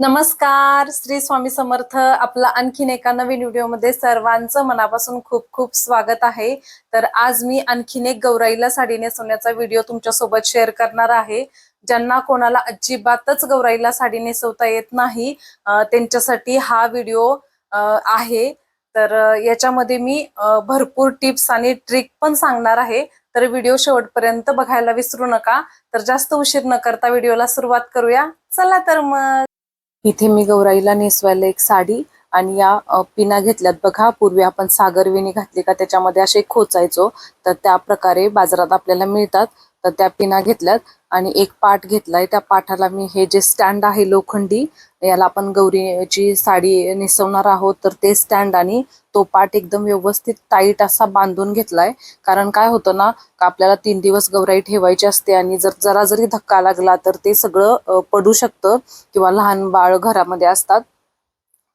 नमस्कार श्री स्वामी समर्थ. आपला आणखीन एका नवीन व्हिडिओमध्ये सर्वांचं मनापासून खूप खूप स्वागत आहे. तर आज मी आणखीन एक गौराईला साडी नेसवण्याचा व्हिडिओ तुमच्यासोबत शेअर करणार आहे. ज्यांना कोणाला अजिबातच गौराईला साडी नेसवता येत नाही त्यांच्यासाठी हा व्हिडिओ आहे. तर याच्यामध्ये मी भरपूर टिप्स आणि ट्रिक पण सांगणार आहे. तर व्हिडिओ शेवटपर्यंत बघायला विसरू नका. तर जास्त उशीर न करता व्हिडिओला सुरुवात करूया. चला तर मग. इथे मी गौराईला नेसवायला एक साडी आणि या पिना घेतल्यात. बघा पूर्वी आपण सागरविणी घातली का त्याच्यामध्ये असे खोचायचो तर त्या प्रकारे बाजारात आपल्याला मिळतात. तर त्या पिना घेतल्यात आणि एक पाठ घेतलाय. त्या पाठाला मी हे जे स्टँड आहे लोखंडी याला आपण गौरीची साडी नेसवणार आहोत तर ते स्टँड आणि तो पाठ एकदम व्यवस्थित टाईट असा बांधून घेतलाय. कारण काय होतं ना का आपल्याला तीन दिवस गौराई ठेवायची असते आणि जर जरा जरी धक्का लागला तर ते सगळं पडू शकतं किंवा लहान बाळ घरामध्ये असतात.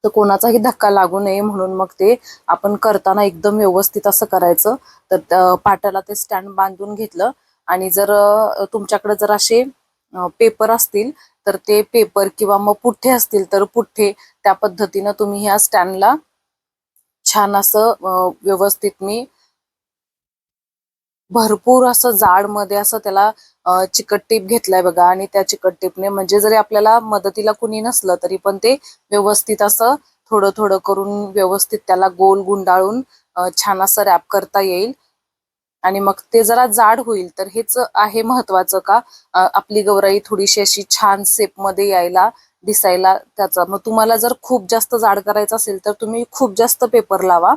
तर कोणाचाही धक्का लागू नये म्हणून मग ते आपण करताना एकदम व्यवस्थित असं करायचं. तर पाटाला ते स्टँड बांधून घेतलं. आणि जर तुमच्याकडे जर असे पेपर असतील तर ते पेपर किंवा मग पुठ्ठे असतील तर पुठ्ठे त्या पद्धतीनं तुम्ही ह्या स्टँडला छान असं व्यवस्थित मी भरपूर असं जाडमध्ये असं त्याला चिकट टीप घेतलाय बघा. आणि त्या चिकट टीपने म्हणजे जरी आपल्याला मदतीला कुणी नसलं तरी पण ते व्यवस्थित असं थोडं थोडं करून व्यवस्थित त्याला गोल गुंडाळून छान असं रॅप करता येईल. आणि मग ते जरा जाड होईल तर हेच आहे महत्वाचं का? आपली गौराई थोडीशी अशी छान सेपमध्ये यायला दिसायला त्याचा. मग तुम्हाला जर खूप जास्त जाड करायचं असेल तर तुम्ही खूप जास्त पेपर लावा.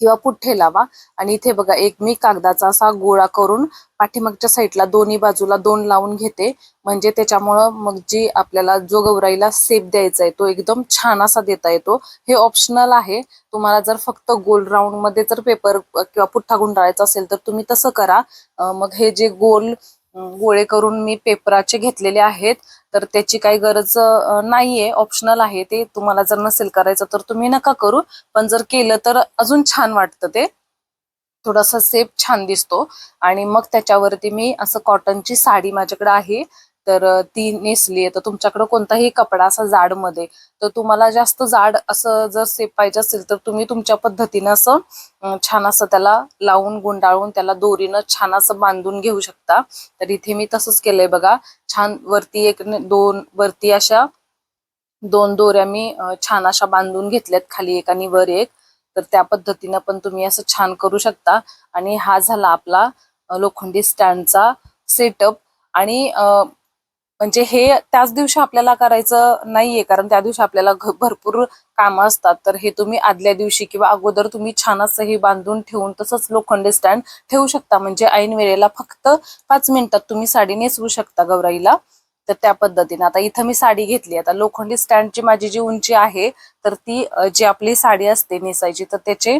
किंवा पुठ्ठे लावा. आणि इथे बघा एक मी कागदाचा असा गोळा करून पाठीमागच्या साईडला दोन्ही बाजूला दोन लावून घेते. म्हणजे त्याच्यामुळं मग जी आपल्याला जो गौराईला सेप द्यायचा आहे तो एकदम छान असा देता येतो. हे ऑप्शनल आहे. तुम्हाला जर फक्त गोल राऊंडमध्ये जर पेपर किंवा पुठ्ठा गुंडाळायचा असेल तर तुम्ही तसं करा. मग हे जे गोल गोळे करून मी पेपराचे घेतलेले आहेत तर त्याची काही गरज नाहीये ऑप्शनल आहे ते. तुम्हाला जर नसेल करायचं तर तुम्ही नका करू पण जर केलं तर अजून छान वाटतं ते. थोडासा सेप छान दिसतो. आणि मग त्याच्यावरती मी असं कॉटनची साडी माझ्याकडे आहे. तर ती नेसली आहे तर तुमच्याकडे कोणताही कपडा असा जाडमध्ये तर तुम्हाला जास्त जाड असं जर सेप पाहिजे असेल तर तुम्ही तुमच्या पद्धतीनं असं छान असं त्याला लावून गुंडाळून त्याला दोरीनं छान असं बांधून घेऊ शकता. तर इथे मी तसंच केलंय बघा. छान वरती एक दोन वरती अशा दोन दोऱ्या मी छान अशा बांधून घेतल्यात खाली एक आणि वर एक. तर त्या पद्धतीनं पण तुम्ही असं छान करू शकता. आणि हा झाला आपला लोखंडी स्टँडचा सेटअप. आणि म्हणजे हे त्याच दिवशी आपल्याला करायचं नाहीये कारण त्या दिवशी आपल्याला भरपूर कामं असतात. तर हे तुम्ही आदल्या दिवशी किंवा अगोदर तुम्ही छान असं हे बांधून ठेवून तसंच लोखंडी स्टँड ठेवू शकता. म्हणजे ऐन वेळेला फक्त पाच मिनिटात तुम्ही साडी नेसवू शकता गौराईला. तर त्या पद्धतीने. आता इथं मी साडी घेतली. आता लोखंडी स्टँडची माझी जी उंची आहे तर ती जी आपली साडी असते नेसायची तर त्याचे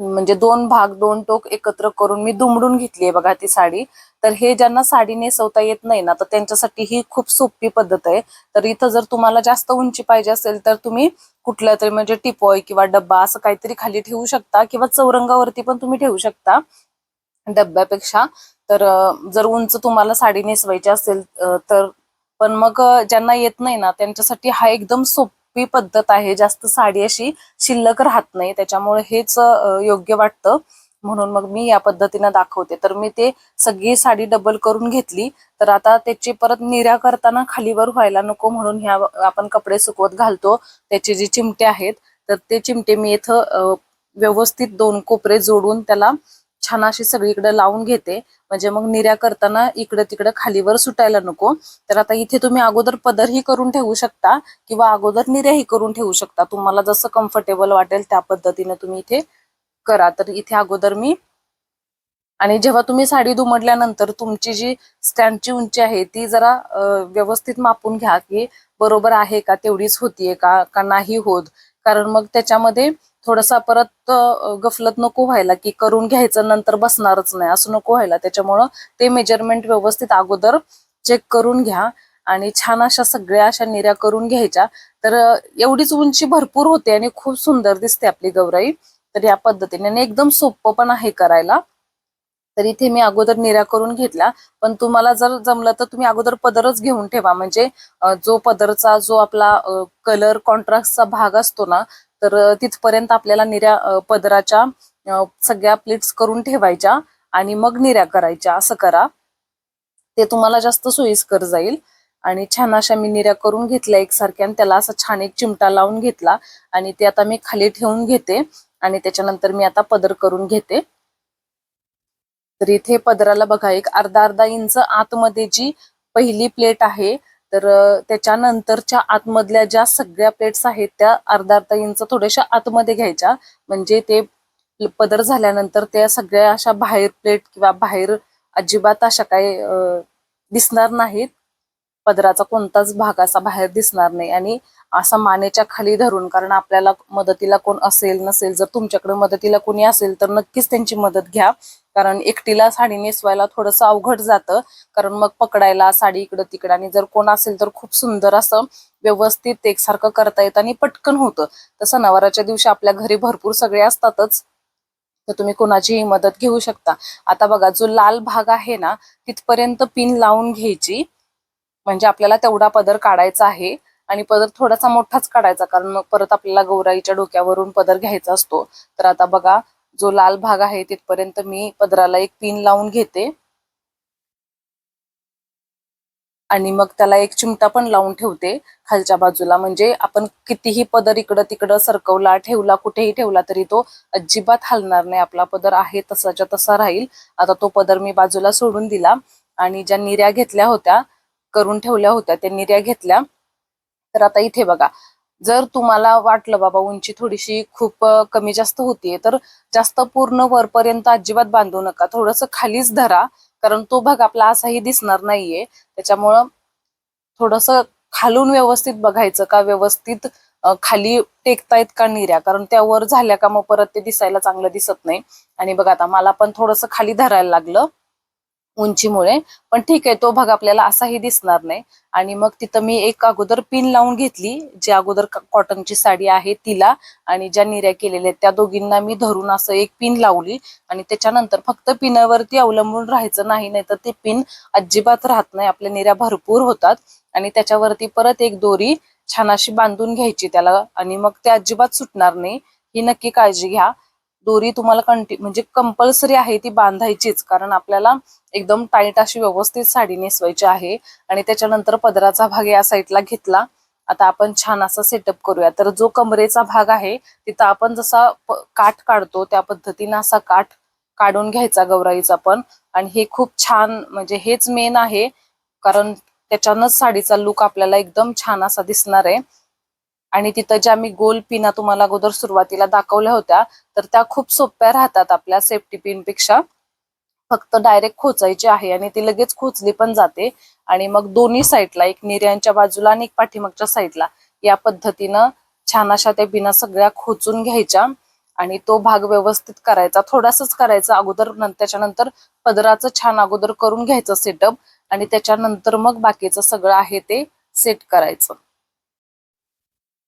म्हणजे दोन भाग दोन टोक एकत्र करून मी दुमडून घेतली आहे बघा ती साडी. तर हे ज्यांना साडी नेसवता येत नाही ना तर त्यांच्यासाठी ही खूप सोपी पद्धत आहे. तर इथं जर तुम्हाला जास्त उंची पाहिजे असेल तर तुम्ही कुठल्या तरी म्हणजे टिपॉय किंवा डब्बा असं काहीतरी खाली ठेवू शकता किंवा चौरंगावरती पण तुम्ही ठेवू शकता डब्यापेक्षा तर जर उंच तुम्हाला साडी नेसवायची असेल तर पण मग ज्यांना येत नाही ना त्यांच्यासाठी हा एकदम सोप पद्धत आहे. जास्त साडी अशी शिल्लक राहत नाही. त्याच्यामुळे हेच योग्य वाटतं. म्हणून मग मी या पद्धतीनं दाखवते. तर मी ते सगळी साडी डबल करून घेतली. तर आता त्याची परत निर्या करताना खालीवर व्हायला नको म्हणून ह्या आपण कपडे सुकवत घालतो. त्याचे जे चिमटे आहेत तर ते चिमटे मी इथं व्यवस्थित दोन कोपरे जोडून त्याला छान अशी सगळीकडे लावून घेते. म्हणजे मग निर्या करताना इकडे तिकडे खालीवर सुटायला नको. तर आता इथे तुम्ही अगोदर पदरही करून ठेवू शकता किंवा अगोदर निर्याही करून ठेवू शकता. तुम्हाला जसं कम्फर्टेबल वाटेल त्या पद्धतीने तुम्ही इथे करा. तर इथे अगोदर मी आणि जेव्हा तुम्ही साडी दुमडल्यानंतर तुमची जी स्टँडची उंची आहे ती जरा व्यवस्थित मापून घ्या की बरोबर आहे का तेवढीच होतीये का का नाही होत. कारण मग त्याच्यामध्ये थोडासा परत गफलत नको व्हायला की करून घ्यायचं नंतर बसणारच नाही. असं नको व्हायला. त्याच्यामुळं ते मेजरमेंट व्यवस्थित अगोदर चेक करून घ्या आणि छान अशा सगळ्या अशा निऱ्या करून घ्यायच्या. तर एवढीच उंची भरपूर होते आणि खूप सुंदर दिसते आपली गौराई. तर या पद्धतीने आणि एकदम सोपं पण आहे करायला. तर इथे मी अगोदर निऱ्या करून घेतल्या. पण तुम्हाला जर जमलं तर तुम्ही अगोदर पदरच घेऊन ठेवा. म्हणजे जो पदरचा जो आपला कलर कॉन्ट्रास्टचा भाग असतो ना तर तिथपर्यंत आपल्याला निऱ्या पदराच्या सगळ्या प्लेट्स करून ठेवायच्या आणि मग निऱ्या करायच्या. असं करा. ते तुम्हाला जास्त सोयीस्कर जाईल. आणि छान अशा मी निऱ्या करून घेतल्या एकसारख्या आणि त्याला असा छान एक चिमटा लावून घेतला आणि ते आता मी खाली ठेवून घेते आणि त्याच्यानंतर मी आता पदर करून घेते. तर इथे पदराला बघा एक अर्धा अर्धा इंच आतमध्ये जी पहिली प्लेट आहे तर त्याच्यानंतरच्या आतमधल्या ज्या सगळ्या प्लेट्स आहेत त्या अर्धा अर्धा इंच थोड्याशा आतमध्ये घ्यायच्या. म्हणजे ते पदर झाल्यानंतर त्या सगळ्या अशा बाहेर प्लेट किंवा बाहेर अजिबात अशा काही दिसणार नाहीत. पदराचा कोणताच भाग असा बाहेर दिसणार नाही. आणि असा मानेच्या खाली धरून कारण आपल्याला मदतीला कोण असेल नसेल जर तुमच्याकडे मदतीला कोणी असेल तर नक्कीच त्यांची मदत घ्या. कारण एकटीला साडी नेसवायला थोडंसं अवघड जातं. कारण मग पकडायला साडी इकडं तिकडं आणि जर कोण असेल तर खूप सुंदर असं व्यवस्थित एकसारखं करता येतं आणि पटकन होतं. तर सणावाराच्या दिवशी आपल्या घरी भरपूर सगळे असतातच तर तुम्ही कोणाचीही मदत घेऊ शकता. आता बघा जो लाल भाग आहे ना तिथपर्यंत पिन लावून घ्यायची. म्हणजे आपल्याला तेवढा पदर काढायचा आहे. आणि पदर थोडासा मोठाच काढायचा कारण मग परत आपल्याला गौराईच्या डोक्यावरून पदर घ्यायचा असतो. तर आता बघा जो लाल भाग आहे तिथपर्यंत मी पदराला एक पिन लावून घेते. आणि मग त्याला एक चिमटा पण लावून ठेवते खालच्या बाजूला. म्हणजे आपण कितीही पदर इकडं तिकडं सरकवला ठेवला कुठेही ठेवला तरी तो अजिबात हलणार नाही. आपला पदर आहे तसाच्या तसा राहील. आता तो पदर मी बाजूला सोडून दिला. आणि ज्या निऱ्या घेतल्या होत्या करून ठेवल्या होत्या त्या निऱ्या घेतल्या. तर आता इथे बघा जर तुम्हाला वाटलं बाबा उंची थोडीशी खूप कमी जास्त होतीये तर जास्त पूर्ण वरपर्यंत अजिबात बांधू नका. थोडस खालीच धरा कारण तो भाग आपला असाही दिसणार नाहीये. त्याच्यामुळं थोडस खालून व्यवस्थित बघायचं का व्यवस्थित खाली टेकतायत का निऱ्या? कारण त्या वर झाल्या का मग परत ते दिसायला चांगलं दिसत नाही. आणि बघा आता मला पण थोडस खाली धरायला लागलं. उंचीमुळे. पण ठीक आहे तो भाग आपल्याला असाही दिसणार नाही. आणि मग तिथं मी एक अगोदर पिन लावून घेतली जी अगोदर कॉटनची साडी आहे तिला आणि ज्या निऱ्या केलेल्या आहेत त्या दोघींना मी धरून असं एक पिन लावली. आणि त्याच्यानंतर फक्त पिनावरती अवलंबून राहायचं नाही नाही तर ते पिन अजिबात राहत नाही. आपल्या निऱ्या भरपूर होतात. आणि त्याच्यावरती परत एक दोरी छान अशी बांधून घ्यायची त्याला. आणि मग ते अजिबात सुटणार नाही. ही नक्की काळजी घ्या. दोरी तुम्हाला कंटी म्हणजे कंपल्सरी आहे ती बांधायचीच. कारण आपल्याला एकदम टाईट अशी व्यवस्थित साडी नेसवायची आहे. आणि त्याच्यानंतर पदराचा भाग या साईडला घेतला. आता आपण छान असा सेटअप करूया. तर जो कमरेचा भाग आहे तिथं आपण जसा काठ काढतो त्या पद्धतीने असा काठ काढून घ्यायचा गौराईचा पण. आणि हे खूप छान म्हणजे हेच मेन आहे. कारण त्याच्यानंच साडीचा लुक आपल्याला एकदम छान असा दिसणार आहे. आणि तिथं ज्या मी गोल पिना तुम्हाला अगोदर सुरुवातीला दाखवल्या होत्या तर त्या खूप सोप्या राहतात आपल्या सेफ्टी पिनपेक्षा फक्त डायरेक्ट खोचायची आहे आणि ती लगेच खोचली पण जाते. आणि मग दोन्ही साईडला एक निर्यांच्या बाजूला आणि एक पाठीमागच्या साईडला या पद्धतीनं छान अशा त्या बिना सगळ्या खोचून घ्यायच्या. आणि तो भाग व्यवस्थित करायचा थोडासाच करायचा. अगोदर त्याच्यानंतर पदराचं छान अगोदर करून घ्यायचं सेटअप आणि त्याच्यानंतर मग बाकीचं सगळं आहे ते सेट करायचं.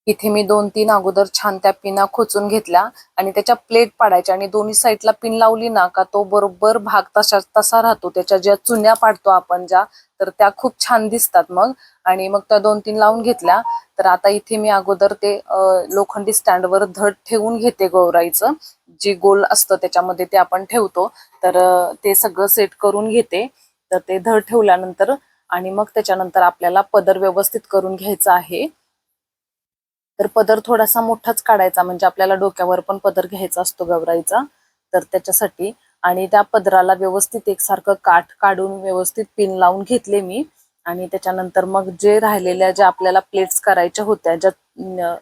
इथे मी दोन तीन अगोदर छान त्या पिना खोचून घेतल्या आणि त्याच्या प्लेट पाडायच्या आणि दोन्ही साईडला पिन लावली ना का तो बरोबर भाग तशा तसा राहतो. त्याच्या ज्या चुन्या पाडतो आपण ज्या तर त्या खूप छान दिसतात मग. आणि मग त्या दोन तीन लावून घेतल्या. तर आता इथे मी अगोदर ते लोखंडी स्टँडवर धड ठेवून घेते गौराईचं. जे गोल असतं त्याच्यामध्ये ते आपण ठेवतो. तर ते सगळं सेट करून घेते. तर ते धड ठेवल्यानंतर आणि मग त्याच्यानंतर आपल्याला पदर व्यवस्थित करून घ्यायचं आहे. तर पदर थोडासा मोठाच काढायचा म्हणजे आपल्याला डोक्यावर पण पदर घ्यायचा असतो गवराईचा तर त्याच्यासाठी. आणि त्या पदराला व्यवस्थित एकसारखं काठ काढून व्यवस्थित पिन लावून घेतले मी. आणि त्याच्यानंतर मग जे राहिलेल्या ज्या आपल्याला प्लेट्स करायच्या होत्या ज्या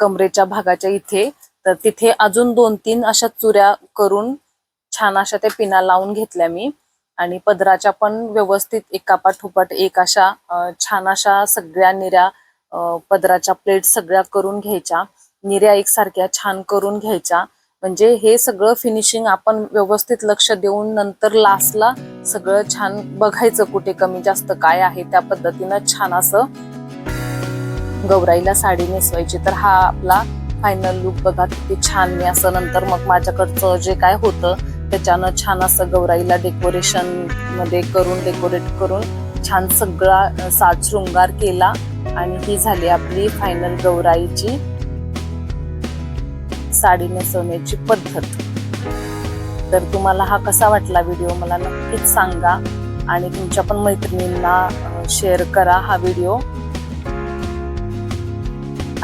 कमरेच्या भागाच्या इथे तर तिथे अजून दोन तीन अशा चुऱ्या करून छान अशा त्या पिना लावून घेतल्या मी. आणि पदराच्या पण व्यवस्थित एका पाठोपाठ एक अशा छान अशा सगळ्या निऱ्या पदराच्या प्लेट सगळ्या करून घ्यायच्या. निऱ्या एकसारख्या छान करून घ्यायच्या. म्हणजे हे सगळं फिनिशिंग आपण व्यवस्थित लक्ष देऊन नंतर लास्टला सगळं छान बघायचं कुठे कमी जास्त काय आहे त्या पद्धतीनं छान असं. गौराईला साडी नेसवायची. तर हा आपला फायनल लुक बघा किती छान मी असं नंतर मग माझ्याकडचं जे काय होतं त्याच्यानं छान असं गौराईला डेकोरेशनमध्ये करून डेकोरेट करून छान सगळा साज शृंगार केला. आणि ही झाली आपली फायनल गौराईची साडी नेसवण्याची पद्धत. तर तुम्हाला हा कसा वाटला व्हिडिओ मला नक्कीच सांगा आणि तुमच्या पण मैत्रिणींना शेअर करा हा व्हिडिओ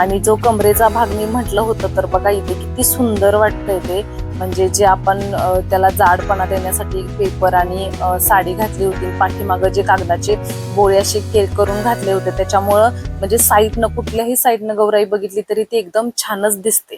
आणि जो कमरेचा भाग मी म्हटलं होतं तर बघा इथे किती सुंदर वाटतंय ते. म्हणजे जे आपण त्याला जाडपणा देण्यासाठी पेपर आणि साडी घातली होती. पाठीमागं जे कागदाचे बोळे असे केल करून घातले होते. त्याच्यामुळं म्हणजे साईडनं कुठल्याही साईडनं गौराई बघितली तरी ती एकदम छानच दिसते.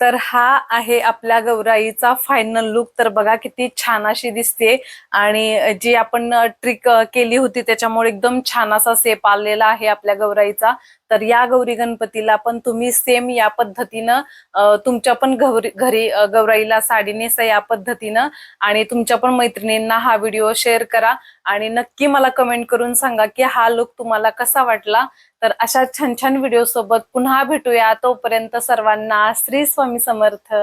तर हा आहे आपल्या गौराईचा फायनल लुक तर बघा किती छान अशी दिसते. आणि जी आपण ट्रिक केली होती त्याच्यामुळे एकदम छान असा सेप आलेला आहे आपल्या गौराईचा. तर या गौरी गणपतीला पण तुम्ही सेम या पद्धतीनं तुमच्या पण गौरी घरी गौराईला साडी नेसा या पद्धतीनं आणि तुमच्या पण मैत्रिणींना हा व्हिडिओ शेअर करा आणि नक्की मला कमेंट करून सांगा की हा लुक तुम्हाला कसा वाटला. तर अशा छान छान व्हिडिओ सोबत पुन्हा भेटूया. तोपर्यंत सर्वांना श्री स्वामी समर्थ.